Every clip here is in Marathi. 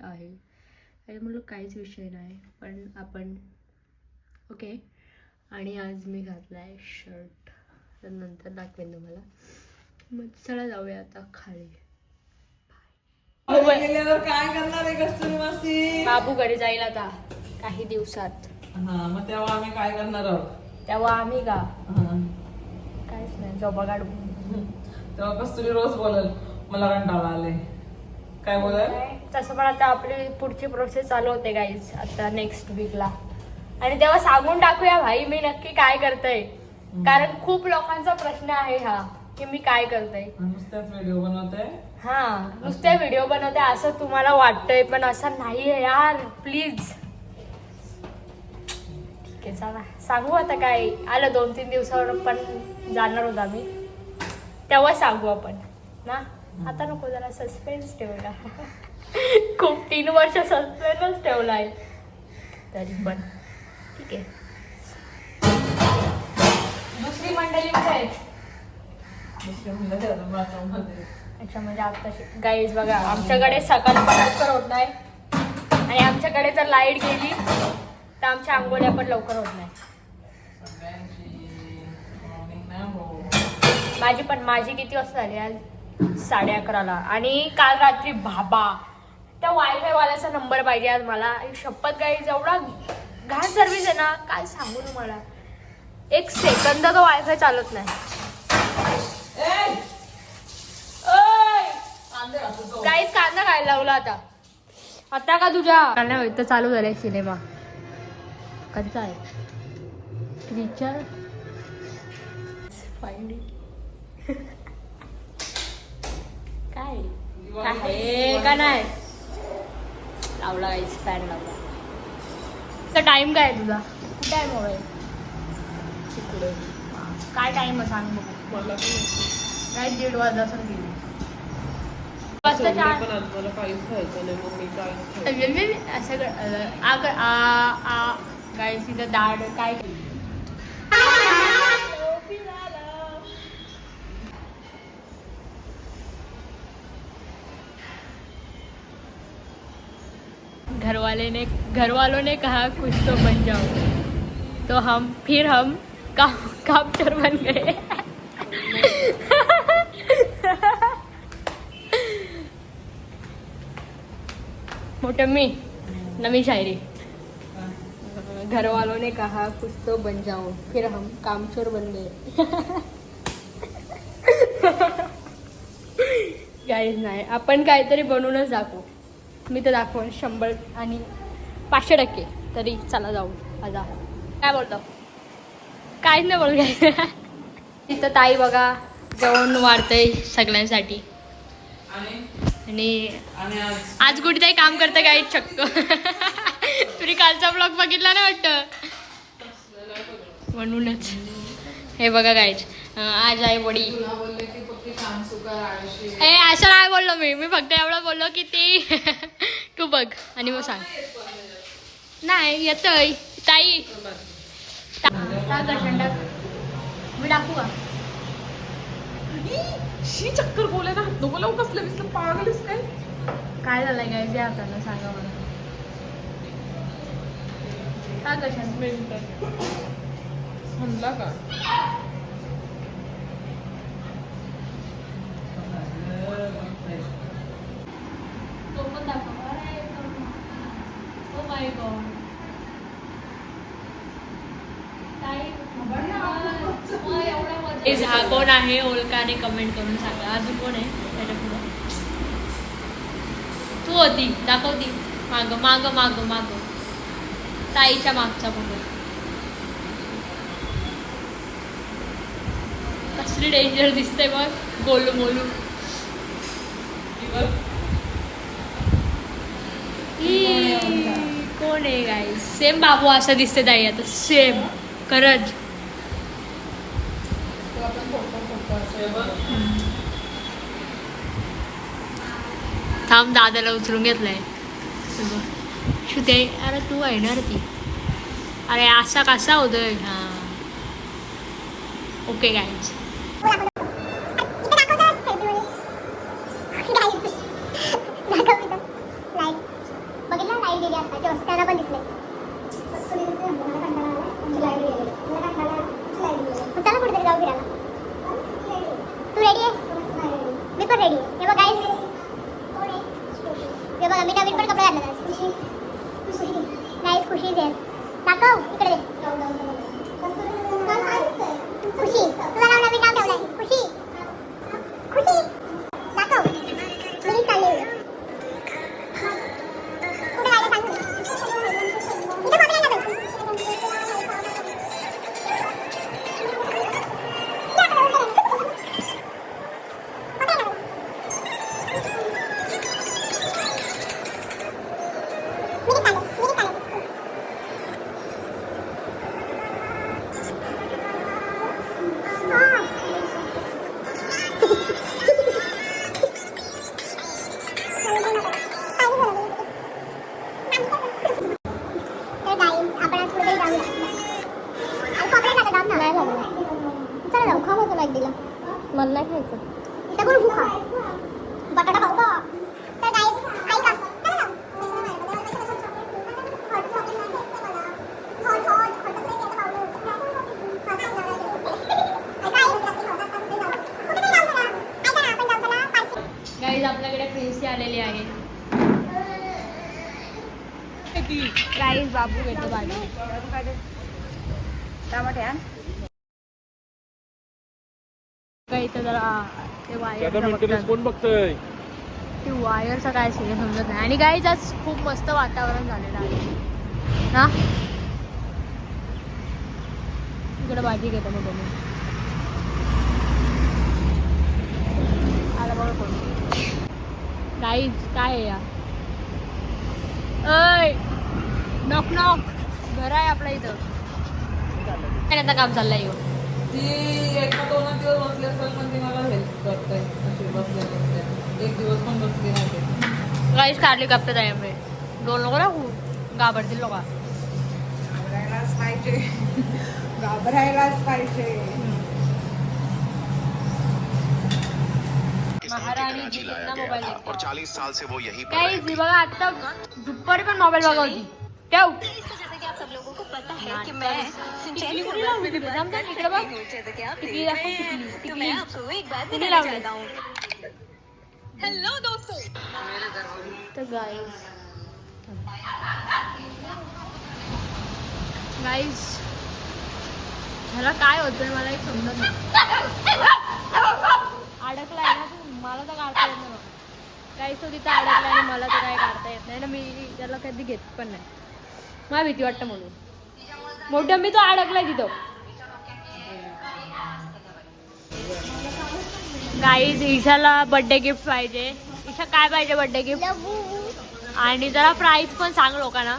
झालेली आहे. आणि म्हणलं काहीच विषय नाही. पण आपण ओके? आणि आज मी घातला आहे शर्ट तर नंतर दाखवेन तुम्हाला. मग चला जाऊया आता खाली. काय करणार आहे बाबू घरी जाईल आता काही दिवसात. हा मग तेव्हा आम्ही काय करणार आहोत? तेव्हा आम्ही का. काहीच नाही झोपा काढू तेव्हा कस्तुरी रोज बोलल मला कंटाळा आले काय बोलल? तसं पण आता आपली पुढची प्रोसेस चालू होते गाईज आता नेक्स्ट वीकला आणि तेव्हा सांगून टाकूया भाई मी नक्की काय करतोय. कारण खूप लोकांचा प्रश्न आहे हा की मी काय करतोय. नुसत्याच व्हिडिओ बनवते हा नुसते व्हिडिओ बनवते असं तुम्हाला वाटतंय पण असं नाहीये यार प्लीज ठीक आहे चला. सांगू आता काय आलं दोन तीन दिवसावर पण जाणार होता मी तेव्हा सांगू आपण ना? आता नको जरा सस्पेन्स ठेवला खूप तीन वर्ष सस्पेन्सच ठेवलाय. तरी पण. ठीक आहे. दुसरी मंडळी कुठे आहेत दुसरे म्हणलं बाथरूममध्ये अच्छा म्हणजे आत्ताशी गाईज बघा आमच्याकडे सकाळी पण लवकर होत नाही. आणि आमच्याकडे जर लाइट गेली तर आमच्या आंघोळ्या पण लवकर होत नाही. हो माझी पण माझी किती वाजता झाली आज? साडे अकराला. आणि काल रात्री बाबा त्या वायफाय वाल्याचा नंबर पाहिजे आज मला. शपथ गाईज एवढा घाण सर्व्हिस आहे ना काय सांगू तुम्हाला एक सेकंद तो वायफाय चालत नाही. काहीच कांदा खायला लावला आता. आता का तुझ्या? नाही तर चालू झालाय सिनेमा कधीचा आहे. क्रिचर काय? काय? आहे का नाही? लावला फॅन लावला. टाइम काय आहे तुझा? कुठे आहे मोबाईल तिकडे. हा. काय टाइम आहे सांग बघू. काय दीड वाजता असं गेली पण वाले ने घर वालों ने कहा कुछ तो बन जाओ. तो हम फिर हम काम काप्टर बन गए। मोटम्मी नवी शायरी। घर वालों ने कहा कुछ तो बन जाओ. फिर हम कामचोर बन गए। गाईज नाही. आपण काहीतरी बनवूनच दाखवू. मी तर दाखवून शंभर आणि पाचशे टक्के. तरी चला जाऊ आता. काय बोलतो? काहीच नाही बोल काय तिथं ताई बघा जेवण वाढतंय सगळ्यांसाठी. आणि आज आज कुठेतरी काम करतं काय? चक्क. तुम्ही कालचा ब्लॉग बघितला ना वाटतं? म्हणूनच. हे बघा गायच आज आई वडी. ए असं नाही बोललो मी. मी फक्त एवढं बोललो की ती तू बघ आणि मग सांग. नाही येतोय. ताई. मी टाकू का? शी चक्कर बोलायला हात नको लावू कसलं दिसलं पागलीस काय? काय झालंय काय जे हाताला सांगा मला. टाक दर्शन म्हणला का तो पण दाखव अरे ओ माय गॉड हा कोण आहे ओळखाने कमेंट करून सांगा. अजून कोण आहे त्याच्या पुढे तू होती दाखवती. माग माग माग माग. ताईच्या मागचा फोटो कसली डेंजर दिसते बघ. बोलू बोलू. ई, कोण आहे गाय सेम बाबू असं दिसते ताई आता. सेम खरंच. थांब दादाला उचलून घेतलंय. ते अरे तू आहे ना ती. अरे असा कसा होतोय? हा. ओके गाईज फिरायला नाईस खुशीच आहे दाखव इकडे दे. खुशी तुला नाव नवीन नाव ठेवलंय खुशी खुशी कुठेतरी जाऊ चला. ऐका ना, आपण जाऊ चला. पाचशे. गाईज आपल्याकडे प्रिन्सी आलेली आहे गाईज बाबू घेतो भाजी काही जरा ते वायर कोण बघतोय? ती वायरचा काय सिरियस समजत नाही. आणि गाईज आज खूप मस्त वातावरण झालेलं आहे. ना इकडे भाजी घेतो मग तुम्ही. आला बघा कोण. गाईज काय आहे या? अय नॉक नॉक घर आहे आपल्या इथं. काय आता काम चाललंय? ह्यो. ती एका दोन दिवस बसली असेल पण ती मला हेल्प करते अशी बसल्या बसल्या एक दिवस पण बसली नव्हती गाईज कारली कापतात आहे आम्ही. दोन लोक ना घाबरतील लोक. घाबरायलाच पाहिजे. घाबरायलाच पाहिजे. महाराणी जी कितना मोबाईल और देखते 40 साल से वो यहीं पर बघा आता दुपारी पण मोबाईल बघा होती. ठेव. सब लोगों को पता है कि. मैं सिंचाई हैं तो मैं. आपको एक बताना? चाहता हूँ। हेलो दोस्तों। ह्याला काय होतंय मला एक समजत नाही. अडकलाय ना तू? मला तर काढता येत नाही काही तो तिथं अडकलाय आणि मला तर काय काढता येत नाही. ना मी त्याला कधी घेत पण नाही. मला भीती वाटतं म्हणून. मोठं मी तो अडकलाय तिथं. गाईज ईशाला बर्थडे गिफ्ट पाहिजे. ईशा काय पाहिजे बर्थडे गिफ्ट आणि जरा प्राइस पण सांग लोकांना.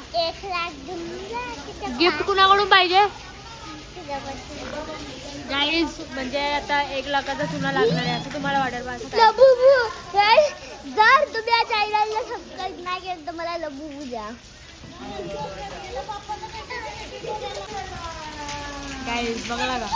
गिफ्ट कुणाकडून पाहिजे? गाईज म्हणजे आता एक लाखाचा चुना लागणार आहे असं तुम्हाला वाटेल जर तुम्ही या चॅनलला सबस्क्राईब नाही केलं तर मला लबुबू द्या. गाईज बघला का